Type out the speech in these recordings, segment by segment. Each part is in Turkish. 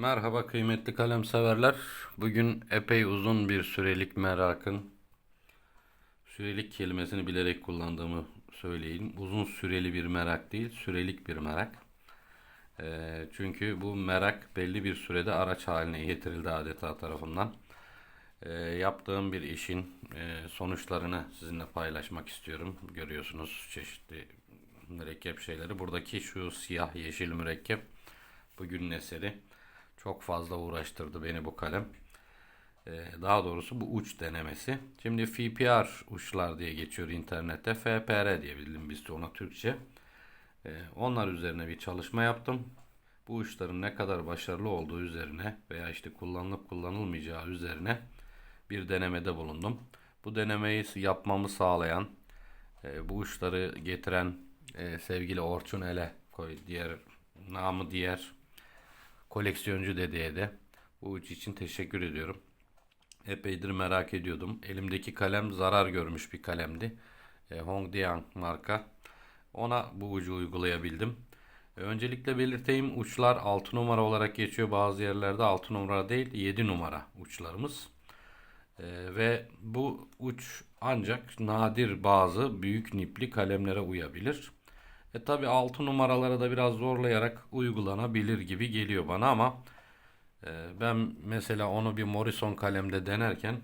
Merhaba kıymetli kalem severler. Bugün epey uzun bir sürelik merakın sürelik kelimesini bilerek kullandığımı söyleyeyim. Uzun süreli bir merak değil, sürelik bir merak. Ee, çünkü bu merak belli bir sürede araç haline getirildi adeta tarafından. Ee, yaptığım bir işin e, sonuçlarını sizinle paylaşmak istiyorum. Görüyorsunuz çeşitli mürekkep şeyleri. Buradaki şu siyah yeşil mürekkep bugünün eseri. Çok fazla uğraştırdı beni bu kalem. Ee, daha doğrusu bu uç denemesi. Şimdi FPR uçlar diye geçiyor internette. FPR diye bildim biz de ona Türkçe. Ee, onlar üzerine bir çalışma yaptım. Bu uçların ne kadar başarılı olduğu üzerine veya işte kullanılıp kullanılmayacağı üzerine bir denemede bulundum. Bu denemeyi yapmamı sağlayan, e, bu uçları getiren e, sevgili Orçun Ele, diğer namı diğer koleksiyoncu dedeye de bu uç için teşekkür ediyorum. Epeydir merak ediyordum. Elimdeki kalem zarar görmüş bir kalemdi. E, Hongdian marka. Ona bu ucu uygulayabildim. E, öncelikle belirteyim uçlar 6 numara olarak geçiyor. Bazı yerlerde 6 numara değil 7 numara uçlarımız. E, ve bu uç ancak nadir bazı büyük nipli kalemlere uyabilir. E tabi 6 numaralara da biraz zorlayarak uygulanabilir gibi geliyor bana ama e, ben mesela onu bir Morrison kalemde denerken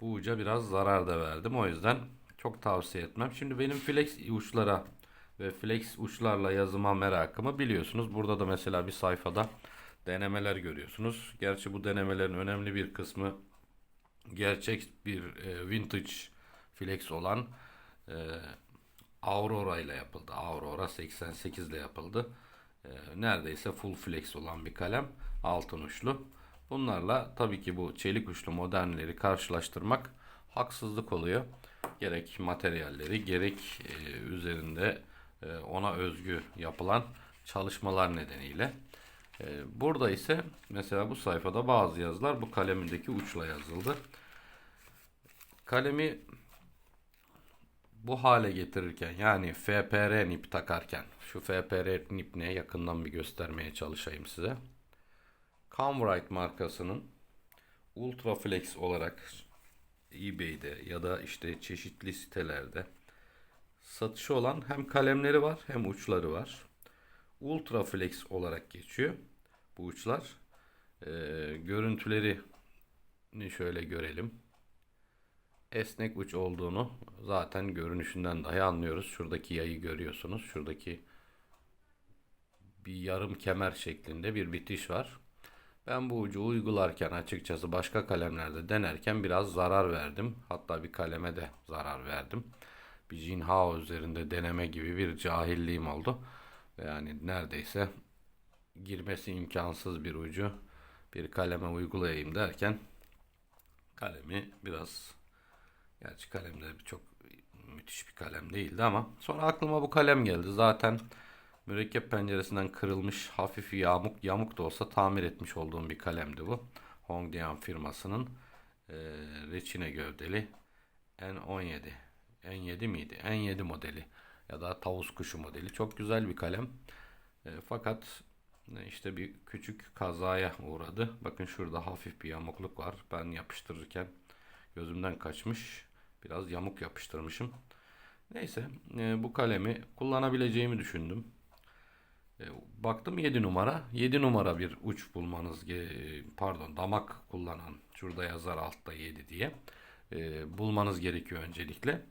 bu uca biraz zarar da verdim. O yüzden çok tavsiye etmem. Şimdi benim flex uçlara ve flex uçlarla yazıma merakımı biliyorsunuz. Burada da mesela bir sayfada denemeler görüyorsunuz. Gerçi bu denemelerin önemli bir kısmı gerçek bir e, vintage flex olan e, Aurora ile yapıldı. Aurora 88 ile yapıldı. E, neredeyse full flex olan bir kalem. Altın uçlu. Bunlarla tabii ki bu çelik uçlu modernleri karşılaştırmak haksızlık oluyor. Gerek materyalleri gerek e, üzerinde e, ona özgü yapılan çalışmalar nedeniyle. E, burada ise mesela bu sayfada bazı yazılar bu kalemindeki uçla yazıldı. Kalemi bu hale getirirken yani FPR nip takarken şu FPR nip ne yakından bir göstermeye çalışayım size. Camrite markasının Ultraflex olarak eBay'de ya da işte çeşitli sitelerde satışı olan hem kalemleri var hem uçları var. Ultraflex olarak geçiyor bu uçlar. Ee, görüntüleri şöyle görelim. Esnek uç olduğunu zaten görünüşünden dahi anlıyoruz. Şuradaki yayı görüyorsunuz. Şuradaki bir yarım kemer şeklinde bir bitiş var. Ben bu ucu uygularken açıkçası başka kalemlerde denerken biraz zarar verdim. Hatta bir kaleme de zarar verdim. Bir Jinhao üzerinde deneme gibi bir cahilliğim oldu. Yani neredeyse girmesi imkansız bir ucu bir kaleme uygulayayım derken kalemi biraz gerçi kalemde çok müthiş bir kalem değildi ama sonra aklıma bu kalem geldi. Zaten mürekkep penceresinden kırılmış hafif yamuk yamuk da olsa tamir etmiş olduğum bir kalemdi bu. Hongdian firmasının e, reçine gövdeli N17 N7 miydi? N7 modeli ya da tavus kuşu modeli. Çok güzel bir kalem. E, fakat işte bir küçük kazaya uğradı. Bakın şurada hafif bir yamukluk var. Ben yapıştırırken gözümden kaçmış. Biraz yamuk yapıştırmışım. Neyse e, bu kalemi kullanabileceğimi düşündüm. E, baktım 7 numara. 7 numara bir uç bulmanız pardon damak kullanan şurada yazar altta 7 diye e, bulmanız gerekiyor öncelikle.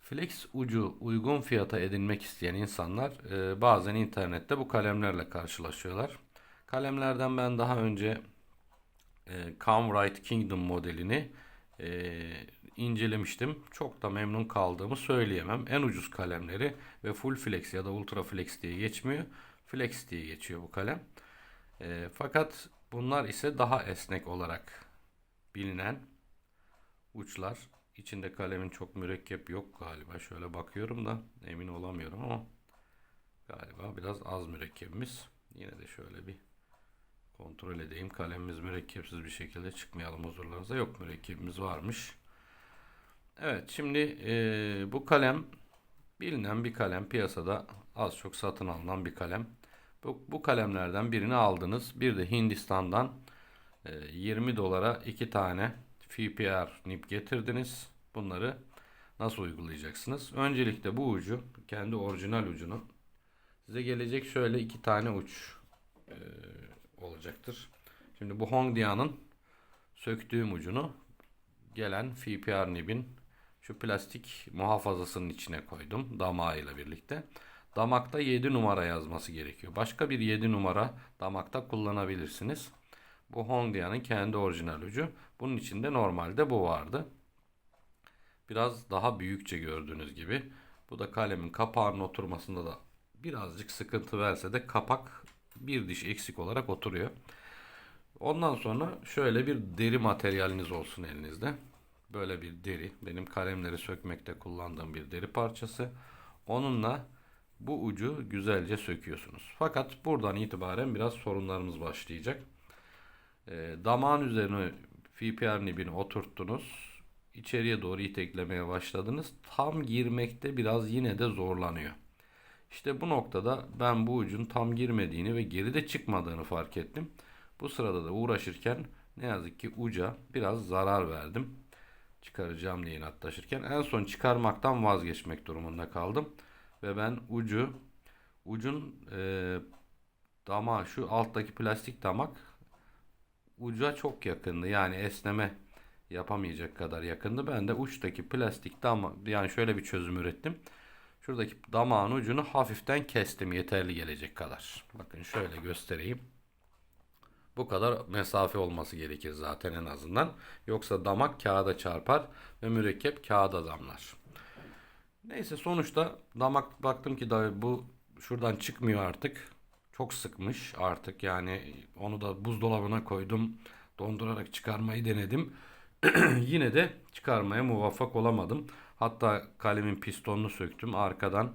Flex ucu uygun fiyata edinmek isteyen insanlar e, bazen internette bu kalemlerle karşılaşıyorlar. Kalemlerden ben daha önce e, Camwright Kingdom modelini e, incelemiştim. Çok da memnun kaldığımı söyleyemem. En ucuz kalemleri ve full flex ya da ultra flex diye geçmiyor. Flex diye geçiyor bu kalem. E, fakat bunlar ise daha esnek olarak bilinen uçlar. İçinde kalemin çok mürekkep yok galiba. Şöyle bakıyorum da emin olamıyorum ama galiba biraz az mürekkebimiz. Yine de şöyle bir kontrol edeyim. Kalemimiz mürekkepsiz bir şekilde çıkmayalım huzurlarınıza. Yok mürekkebimiz varmış. Evet şimdi e, bu kalem bilinen bir kalem piyasada az çok satın alınan bir kalem. Bu, bu kalemlerden birini aldınız. Bir de Hindistan'dan e, 20 dolara iki tane FPR nip getirdiniz. Bunları nasıl uygulayacaksınız? Öncelikle bu ucu, kendi orijinal ucunu size gelecek şöyle iki tane uç e, olacaktır. Şimdi bu Hongdia'nın söktüğüm ucunu gelen FPR nibin şu plastik muhafazasının içine koydum damağıyla birlikte. Damakta 7 numara yazması gerekiyor. Başka bir 7 numara damakta kullanabilirsiniz. Bu Hongdia'nın kendi orijinal ucu. Bunun içinde normalde bu vardı. Biraz daha büyükçe gördüğünüz gibi. Bu da kalemin kapağının oturmasında da birazcık sıkıntı verse de kapak bir diş eksik olarak oturuyor. Ondan sonra şöyle bir deri materyaliniz olsun elinizde. Böyle bir deri. Benim kalemleri sökmekte kullandığım bir deri parçası. Onunla bu ucu güzelce söküyorsunuz. Fakat buradan itibaren biraz sorunlarımız başlayacak. E, damağın üzerine FPR nibini oturttunuz. İçeriye doğru iteklemeye başladınız. Tam girmekte biraz yine de zorlanıyor. İşte bu noktada ben bu ucun tam girmediğini ve geride çıkmadığını fark ettim. Bu sırada da uğraşırken ne yazık ki uca biraz zarar verdim. Çıkaracağım diye inatlaşırken en son çıkarmaktan vazgeçmek durumunda kaldım. Ve ben ucu ucun e, damağı şu alttaki plastik damak uca çok yakındı. Yani esneme yapamayacak kadar yakındı. Ben de uçtaki plastik dama yani şöyle bir çözüm ürettim. Şuradaki damağın ucunu hafiften kestim yeterli gelecek kadar. Bakın şöyle göstereyim. Bu kadar mesafe olması gerekir zaten en azından. Yoksa damak kağıda çarpar ve mürekkep kağıda damlar. Neyse sonuçta damak baktım ki da bu şuradan çıkmıyor artık. Çok sıkmış artık yani onu da buzdolabına koydum. Dondurarak çıkarmayı denedim. Yine de çıkarmaya muvaffak olamadım. Hatta kalemin pistonunu söktüm arkadan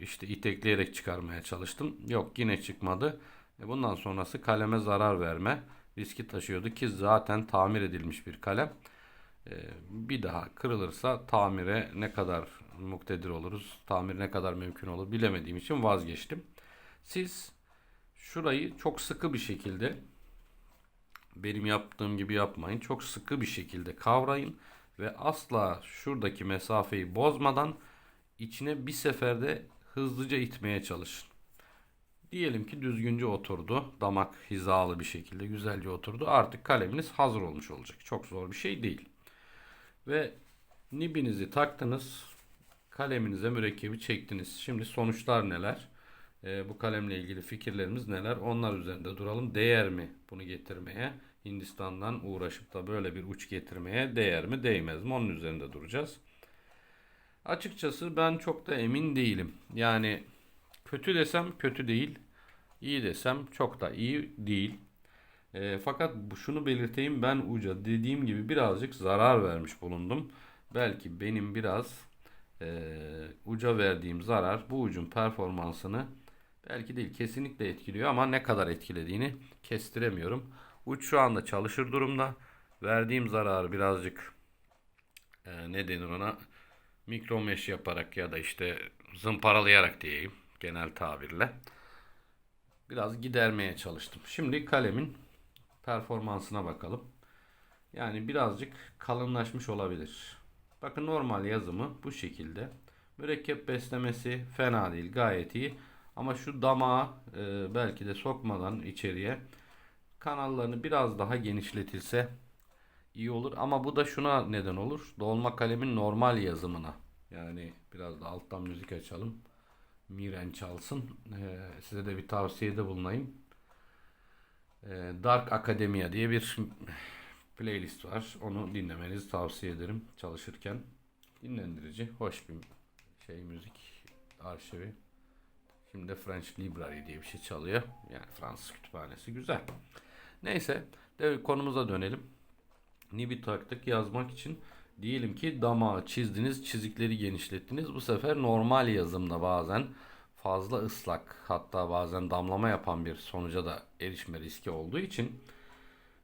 işte itekleyerek çıkarmaya çalıştım. Yok yine çıkmadı. E, bundan sonrası kaleme zarar verme riski taşıyordu ki zaten tamir edilmiş bir kalem. E, bir daha kırılırsa tamire ne kadar muktedir oluruz, tamir ne kadar mümkün olur bilemediğim için vazgeçtim. Siz şurayı çok sıkı bir şekilde benim yaptığım gibi yapmayın. Çok sıkı bir şekilde kavrayın ve asla şuradaki mesafeyi bozmadan içine bir seferde hızlıca itmeye çalışın. Diyelim ki düzgünce oturdu. Damak hizalı bir şekilde güzelce oturdu. Artık kaleminiz hazır olmuş olacak. Çok zor bir şey değil. Ve nibinizi taktınız. Kaleminize mürekkebi çektiniz. Şimdi sonuçlar neler? Ee, bu kalemle ilgili fikirlerimiz neler? Onlar üzerinde duralım. Değer mi bunu getirmeye? Hindistan'dan uğraşıp da böyle bir uç getirmeye değer mi değmez mi? Onun üzerinde duracağız. Açıkçası ben çok da emin değilim. Yani kötü desem kötü değil. İyi desem çok da iyi değil. E, fakat şunu belirteyim ben uca dediğim gibi birazcık zarar vermiş bulundum. Belki benim biraz e, uca verdiğim zarar bu ucun performansını belki değil kesinlikle etkiliyor ama ne kadar etkilediğini kestiremiyorum. Uç şu anda çalışır durumda. Verdiğim zararı birazcık e, ne denir ona mikro mesh yaparak ya da işte zımparalayarak diyeyim genel tabirle biraz gidermeye çalıştım. Şimdi kalemin performansına bakalım. Yani birazcık kalınlaşmış olabilir. Bakın normal yazımı bu şekilde. Mürekkep beslemesi fena değil gayet iyi. Ama şu damağı e, belki de sokmadan içeriye kanallarını biraz daha genişletilse iyi olur. Ama bu da şuna neden olur. Dolma kalemin normal yazımına. Yani biraz da alttan müzik açalım. Miren çalsın. Ee, size de bir tavsiyede bulunayım. Ee, Dark Academia diye bir playlist var. Onu dinlemenizi tavsiye ederim çalışırken. Dinlendirici, hoş bir şey müzik arşivi. Şimdi de French Library diye bir şey çalıyor. Yani Fransız kütüphanesi güzel. Neyse, de konumuza dönelim. Nibi taktık yazmak için diyelim ki damağı çizdiniz, çizikleri genişlettiniz. Bu sefer normal yazımda bazen fazla ıslak hatta bazen damlama yapan bir sonuca da erişme riski olduğu için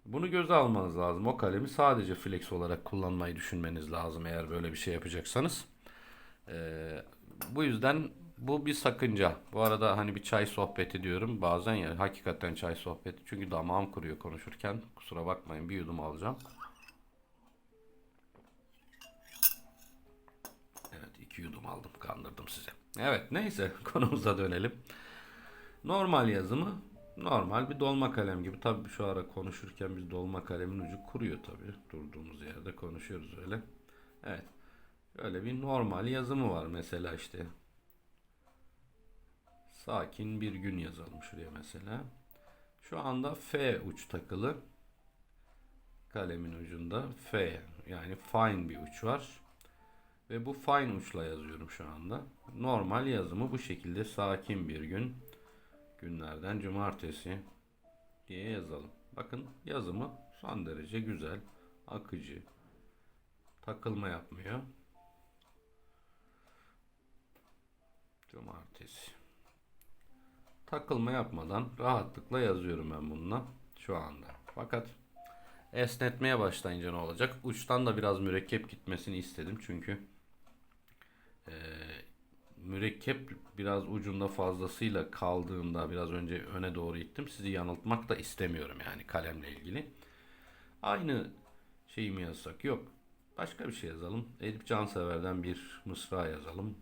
bunu göze almanız lazım. O kalemi sadece flex olarak kullanmayı düşünmeniz lazım eğer böyle bir şey yapacaksanız. Ee, bu yüzden bu bir sakınca. Bu arada hani bir çay sohbeti diyorum. Bazen ya hakikaten çay sohbeti. Çünkü damağım kuruyor konuşurken. Kusura bakmayın bir yudum alacağım. Yudum aldım. Kandırdım size. Evet neyse konumuza dönelim. Normal yazımı normal bir dolma kalem gibi. Tabii şu ara konuşurken biz dolma kalemin ucu kuruyor tabii. Durduğumuz yerde konuşuyoruz öyle. Evet. Öyle bir normal yazımı var mesela işte. Sakin bir gün yazalım şuraya mesela. Şu anda F uç takılı. Kalemin ucunda F yani fine bir uç var. Ve bu fine uçla yazıyorum şu anda. Normal yazımı bu şekilde sakin bir gün. Günlerden cumartesi diye yazalım. Bakın yazımı son derece güzel, akıcı, takılma yapmıyor. Cumartesi. Takılma yapmadan rahatlıkla yazıyorum ben bununla şu anda. Fakat esnetmeye başlayınca ne olacak? Uçtan da biraz mürekkep gitmesini istedim çünkü eee, mürekkep biraz ucunda fazlasıyla kaldığında biraz önce öne doğru ittim. Sizi yanıltmak da istemiyorum yani kalemle ilgili. Aynı şeyi mi yazsak? Yok. Başka bir şey yazalım. Edip Cansever'den bir mısra yazalım.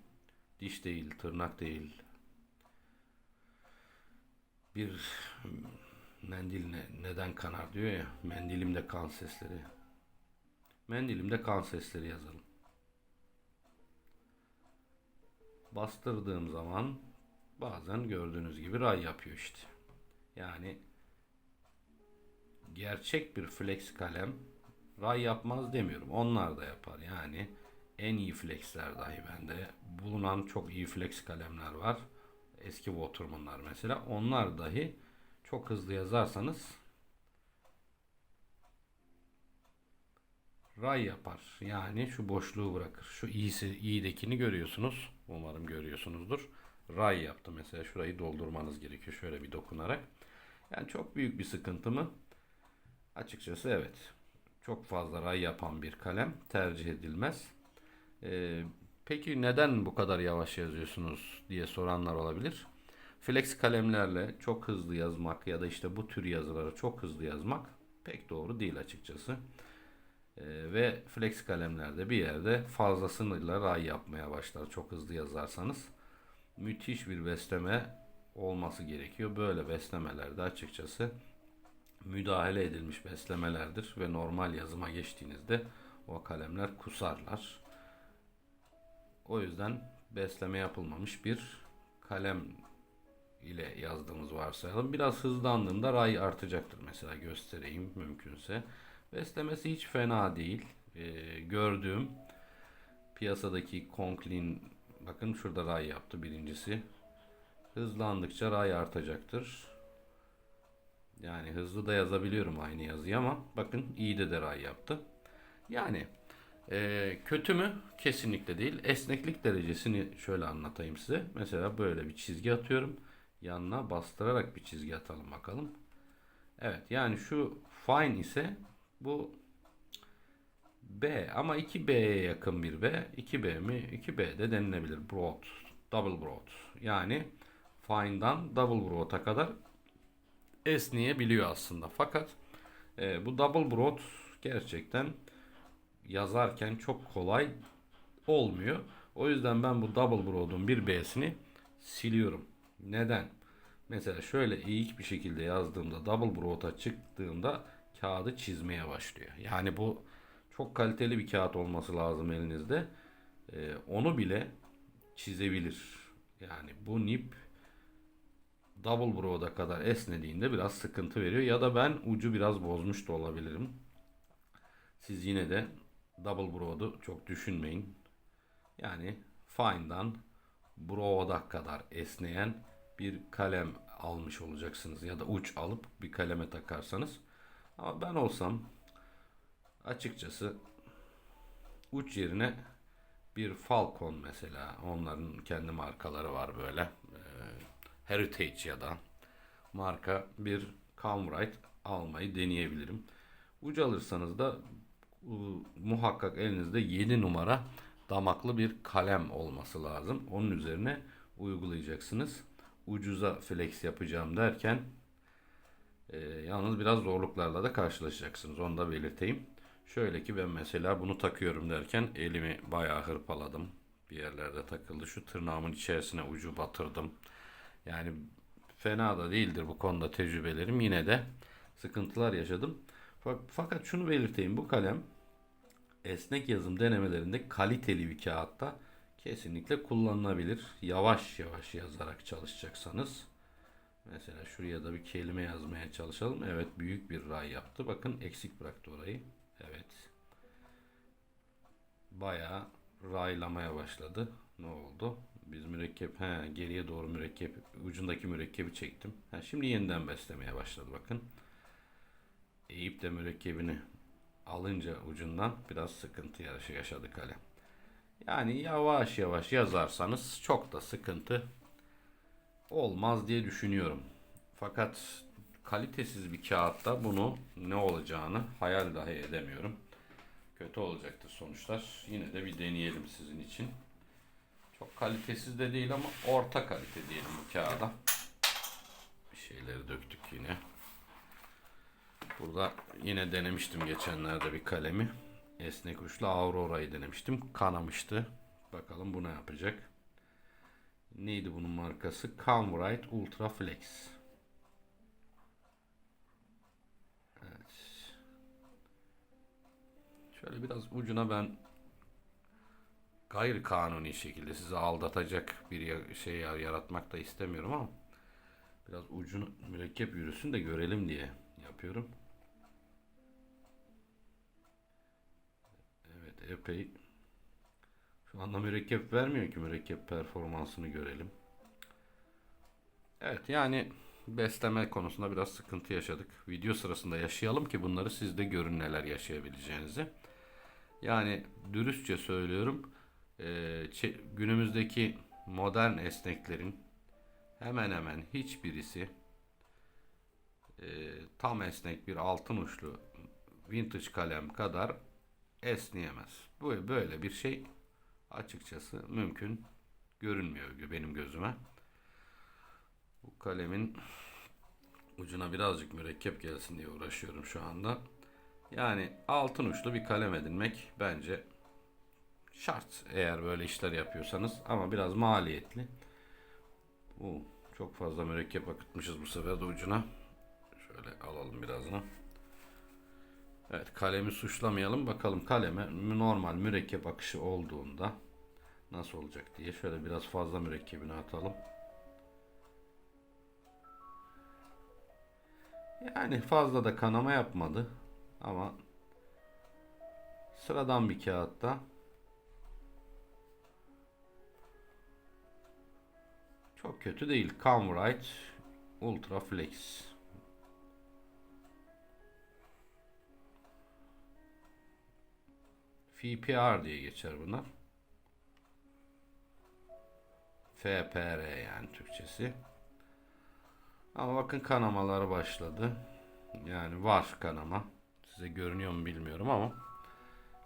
Diş değil, tırnak değil. Bir mendil ne, neden kanar diyor ya. Mendilimde kan sesleri. Mendilimde kan sesleri yazalım. Bastırdığım zaman bazen gördüğünüz gibi ray yapıyor işte. Yani gerçek bir flex kalem ray yapmaz demiyorum. Onlar da yapar. Yani en iyi flexler dahi bende bulunan çok iyi flex kalemler var. Eski Waterman'lar mesela. Onlar dahi çok hızlı yazarsanız ray yapar. Yani şu boşluğu bırakır. Şu iyisi iyidekini görüyorsunuz. Umarım görüyorsunuzdur. Ray yaptı mesela. Şurayı doldurmanız gerekiyor şöyle bir dokunarak. Yani çok büyük bir sıkıntı mı? Açıkçası evet. Çok fazla ray yapan bir kalem tercih edilmez. Ee, peki neden bu kadar yavaş yazıyorsunuz diye soranlar olabilir. Flex kalemlerle çok hızlı yazmak ya da işte bu tür yazıları çok hızlı yazmak pek doğru değil açıkçası. Ee, ve flex kalemlerde bir yerde fazlasıyla ray yapmaya başlar çok hızlı yazarsanız. Müthiş bir besleme olması gerekiyor. Böyle beslemelerde açıkçası müdahale edilmiş beslemelerdir ve normal yazıma geçtiğinizde o kalemler kusarlar. O yüzden besleme yapılmamış bir kalem ile yazdığımız varsayalım. Biraz hızlandığında ray artacaktır mesela göstereyim mümkünse. Beslemesi hiç fena değil. Ee, gördüğüm piyasadaki Conklin bakın şurada ray yaptı birincisi. Hızlandıkça ray artacaktır. Yani hızlı da yazabiliyorum aynı yazıyı ama bakın iyi de de ray yaptı. Yani e, kötü mü? Kesinlikle değil. Esneklik derecesini şöyle anlatayım size. Mesela böyle bir çizgi atıyorum. Yanına bastırarak bir çizgi atalım bakalım. Evet yani şu fine ise bu B ama 2B'ye yakın bir B. 2B mi? 2B de denilebilir. Broad. Double broad. Yani fine'dan double broad'a kadar esneyebiliyor aslında. Fakat e, bu double broad gerçekten yazarken çok kolay olmuyor. O yüzden ben bu double broad'un bir B'sini siliyorum. Neden? Mesela şöyle eğik bir şekilde yazdığımda double broad'a çıktığımda kağıdı çizmeye başlıyor. Yani bu çok kaliteli bir kağıt olması lazım elinizde. Ee, onu bile çizebilir. Yani bu nip double broad'a kadar esnediğinde biraz sıkıntı veriyor. Ya da ben ucu biraz bozmuş da olabilirim. Siz yine de double broad'u çok düşünmeyin. Yani fine'dan broad'a kadar esneyen bir kalem almış olacaksınız. Ya da uç alıp bir kaleme takarsanız. Ama ben olsam açıkçası uç yerine bir Falcon mesela onların kendi markaları var böyle Ee, Heritage ya da marka bir Camwright almayı deneyebilirim. Ucu alırsanız da muhakkak elinizde 7 numara damaklı bir kalem olması lazım. Onun üzerine uygulayacaksınız. Ucuza flex yapacağım derken e, yalnız biraz zorluklarla da karşılaşacaksınız. Onu da belirteyim. Şöyle ki ben mesela bunu takıyorum derken elimi bayağı hırpaladım. Bir yerlerde takıldı. Şu tırnağımın içerisine ucu batırdım. Yani fena da değildir bu konuda tecrübelerim. Yine de sıkıntılar yaşadım. Fa- Fakat şunu belirteyim. Bu kalem esnek yazım denemelerinde kaliteli bir kağıtta kesinlikle kullanılabilir. Yavaş yavaş yazarak çalışacaksanız. Mesela şuraya da bir kelime yazmaya çalışalım. Evet büyük bir ray yaptı. Bakın eksik bıraktı orayı. Evet. Bayağı raylamaya başladı. Ne oldu? Biz mürekkep he, geriye doğru mürekkep ucundaki mürekkebi çektim. Ha, şimdi yeniden beslemeye başladı bakın. Eğip de mürekkebini alınca ucundan biraz sıkıntı yaşadı kalem. Yani yavaş yavaş yazarsanız çok da sıkıntı olmaz diye düşünüyorum. Fakat kalitesiz bir kağıtta bunu ne olacağını hayal dahi edemiyorum. Kötü olacaktır sonuçlar. Yine de bir deneyelim sizin için. Çok kalitesiz de değil ama orta kalite diyelim bu kağıda. Bir şeyleri döktük yine. Burada yine denemiştim geçenlerde bir kalemi. Esnek uçlu Aurora'yı denemiştim. Kanamıştı. Bakalım bu ne yapacak. Neydi bunun markası? Camrite Ultra Flex. Evet. Şöyle biraz ucuna ben gayri kanuni şekilde sizi aldatacak bir şey yaratmak da istemiyorum ama biraz ucunu mürekkep yürüsün de görelim diye yapıyorum. Evet epey şu anda mürekkep vermiyor ki mürekkep performansını görelim. Evet yani besleme konusunda biraz sıkıntı yaşadık. Video sırasında yaşayalım ki bunları siz de görün neler yaşayabileceğinizi. Yani dürüstçe söylüyorum çe- günümüzdeki modern esneklerin hemen hemen hiçbirisi eee, tam esnek bir altın uçlu vintage kalem kadar esneyemez. Bu böyle bir şey açıkçası mümkün görünmüyor benim gözüme. Bu kalemin ucuna birazcık mürekkep gelsin diye uğraşıyorum şu anda. Yani altın uçlu bir kalem edinmek bence şart eğer böyle işler yapıyorsanız ama biraz maliyetli. Bu çok fazla mürekkep akıtmışız bu sefer de ucuna. Şöyle alalım birazını. Evet kalemi suçlamayalım. Bakalım kaleme normal mürekkep akışı olduğunda nasıl olacak diye. Şöyle biraz fazla mürekkebini atalım. Yani fazla da kanama yapmadı. Ama sıradan bir kağıtta çok kötü değil. Camrite Ultra Flex. FPR diye geçer bunlar. FPR yani Türkçesi. Ama bakın kanamalar başladı. Yani var kanama. Size görünüyor mu bilmiyorum ama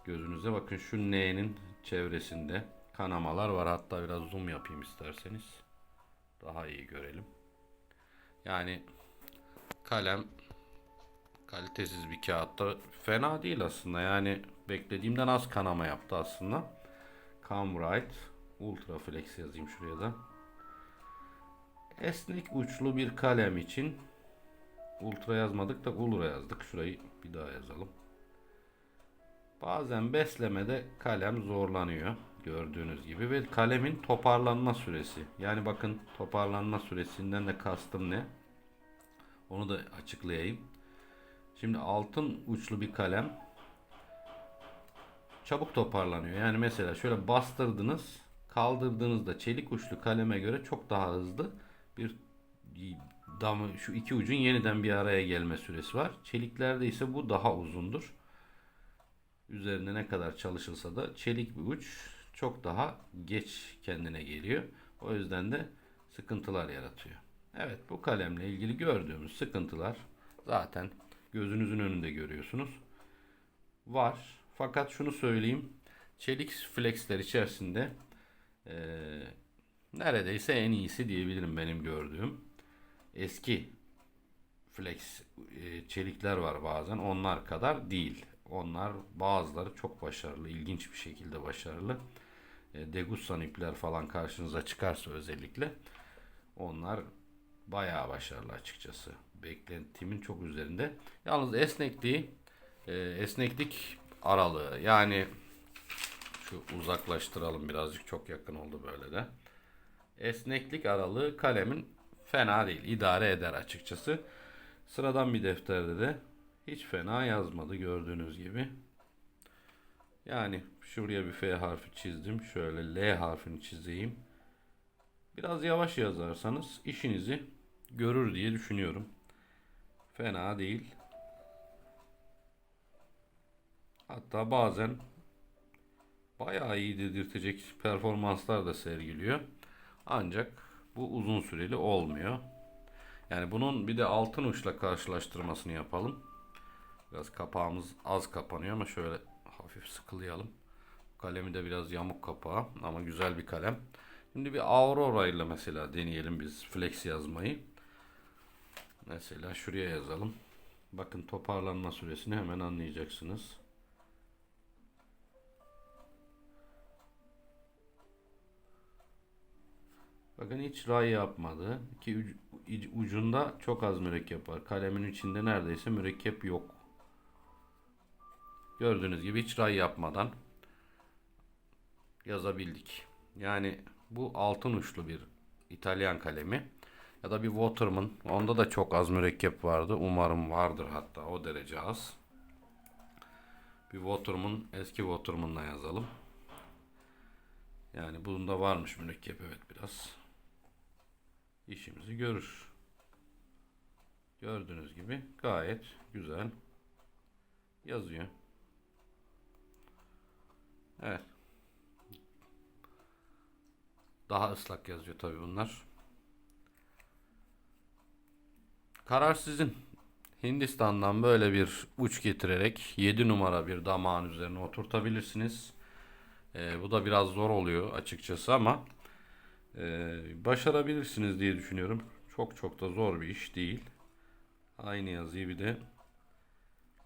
gözünüze bakın şu N'nin çevresinde kanamalar var. Hatta biraz zoom yapayım isterseniz. Daha iyi görelim. Yani kalem kalitesiz bir kağıtta fena değil aslında. Yani beklediğimden az kanama yaptı aslında. Camrite Ultra Flex yazayım şuraya da. Esnek uçlu bir kalem için ultra yazmadık da ultra yazdık. Şurayı bir daha yazalım. Bazen beslemede kalem zorlanıyor. Gördüğünüz gibi ve kalemin toparlanma süresi. Yani bakın toparlanma süresinden de kastım ne? Onu da açıklayayım. Şimdi altın uçlu bir kalem çabuk toparlanıyor. Yani mesela şöyle bastırdınız, kaldırdığınızda çelik uçlu kaleme göre çok daha hızlı bir damı şu iki ucun yeniden bir araya gelme süresi var. Çeliklerde ise bu daha uzundur. Üzerinde ne kadar çalışılsa da çelik bir uç çok daha geç kendine geliyor. O yüzden de sıkıntılar yaratıyor. Evet bu kalemle ilgili gördüğümüz sıkıntılar zaten gözünüzün önünde görüyorsunuz. Var. Fakat şunu söyleyeyim. Çelik flexler içerisinde eee neredeyse en iyisi diyebilirim benim gördüğüm. Eski flex e, çelikler var bazen. Onlar kadar değil. Onlar bazıları çok başarılı, ilginç bir şekilde başarılı. E, Degussan ipler falan karşınıza çıkarsa özellikle onlar bayağı başarılı açıkçası. Beklentimin çok üzerinde. Yalnız esnekliği, e, esneklik aralığı yani şu uzaklaştıralım birazcık çok yakın oldu böyle de. Esneklik aralığı kalemin fena değil. idare eder açıkçası. Sıradan bir defterde de hiç fena yazmadı gördüğünüz gibi. Yani şuraya bir F harfi çizdim. Şöyle L harfini çizeyim. Biraz yavaş yazarsanız işinizi görür diye düşünüyorum. Fena değil. Hatta bazen bayağı iyi dedirtecek performanslar da sergiliyor. Ancak bu uzun süreli olmuyor. Yani bunun bir de altın uçla karşılaştırmasını yapalım. Biraz kapağımız az kapanıyor ama şöyle hafif sıkılayalım. Kalemi de biraz yamuk kapağı ama güzel bir kalem. Şimdi bir Aurora ile mesela deneyelim biz flex yazmayı. Mesela şuraya yazalım. Bakın toparlanma süresini hemen anlayacaksınız. Bakın hiç ray yapmadı. Ki ucunda çok az mürekkep var. Kalemin içinde neredeyse mürekkep yok. Gördüğünüz gibi hiç ray yapmadan yazabildik. Yani bu altın uçlu bir İtalyan kalemi ya da bir Waterman. Onda da çok az mürekkep vardı. Umarım vardır hatta o derece az. Bir Waterman eski Waterman'la yazalım. Yani bunda varmış mürekkep evet biraz. İşimizi görür. Gördüğünüz gibi gayet güzel yazıyor. Evet. Daha ıslak yazıyor tabii bunlar. Karar sizin. Hindistan'dan böyle bir uç getirerek 7 numara bir damağın üzerine oturtabilirsiniz. Ee, bu da biraz zor oluyor açıkçası ama e, başarabilirsiniz diye düşünüyorum. Çok çok da zor bir iş değil. Aynı yazıyı bir de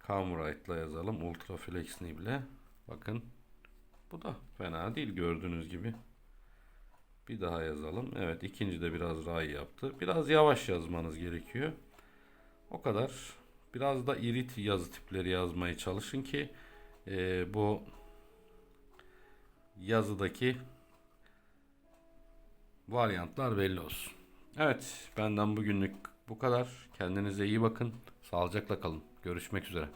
Camrite'la yazalım. Ultra Flex Nib'le. Bakın bu da fena değil gördüğünüz gibi. Bir daha yazalım. Evet ikinci de biraz ray yaptı. Biraz yavaş yazmanız gerekiyor. O kadar. Biraz da irit yazı tipleri yazmaya çalışın ki e, bu yazıdaki varyantlar belli olsun. Evet benden bugünlük bu kadar. Kendinize iyi bakın. Sağlıcakla kalın. Görüşmek üzere.